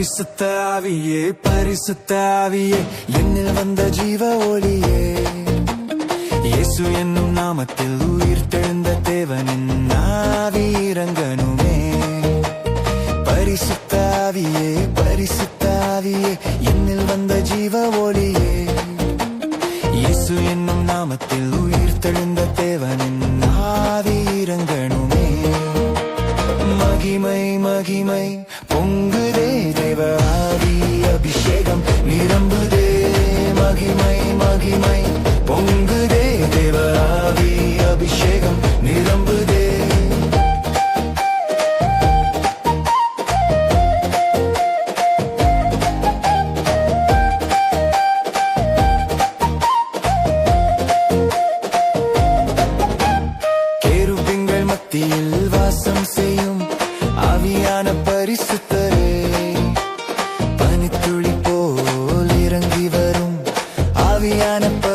பரிசுத்தாவியே என்னில் வந்த ஜீவ ஒளியே. இயேசு என்னும் நாமத்தில் உயிர் தெழுந்த தேவனின் ஆவி இறங்கணுமே பரிசுத்தாவியே பரிசுத்தாவியே என்னில் வந்த ஜீவ ஒளியே. இயேசு என்னும் நாமத்தில் உயிர் தெழுந்த தேவனின் ஆவி இறங்கணுமே மகிமை மகிமை அபிஷேகம் நிரம்புதே. மகிமை மகிமை பொங்குதே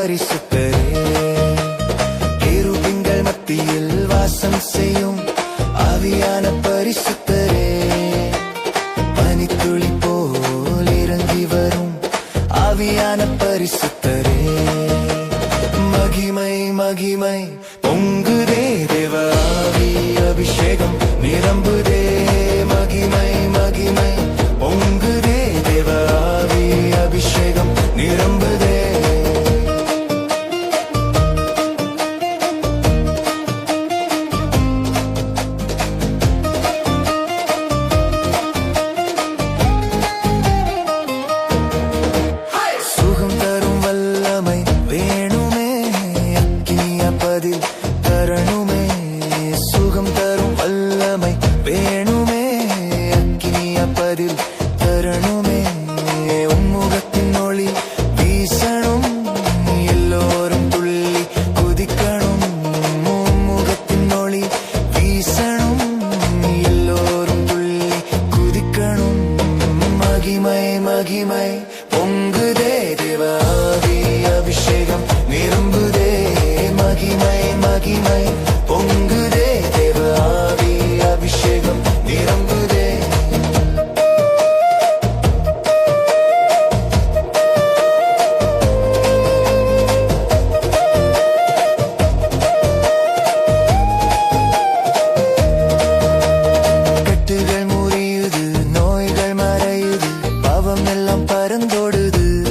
பரிசுத்தரே. கேருபிங்கள் மத்தியில் வாசம் செய்யும் ஆவியான பரிசுத்தரே. பனித்துளி போல் இறங்கி வரும் ஆவியான பரிசுத்தரே. மகிமை மகிமை பொங்குதே தேவ ஆவி அபிஷேகம் நிரம்புதே மகிமை பொங்குதே தேவாதி அபிஷேகம். நிரம்புதே மகிமை மகிமை. பறந்தோடுது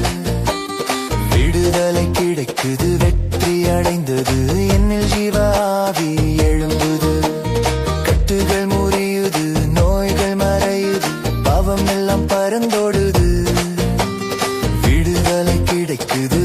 விடுதலை கிடைக்குது வெற்றி அடைந்தது. என்னில் ஜீவாவி எழும்புது. கட்டுகள் முறியுது நோய்கள் மறையுது. பாவம் எல்லாம் பறந்தோடுது. விடுதலை கிடைக்குது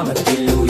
coming through.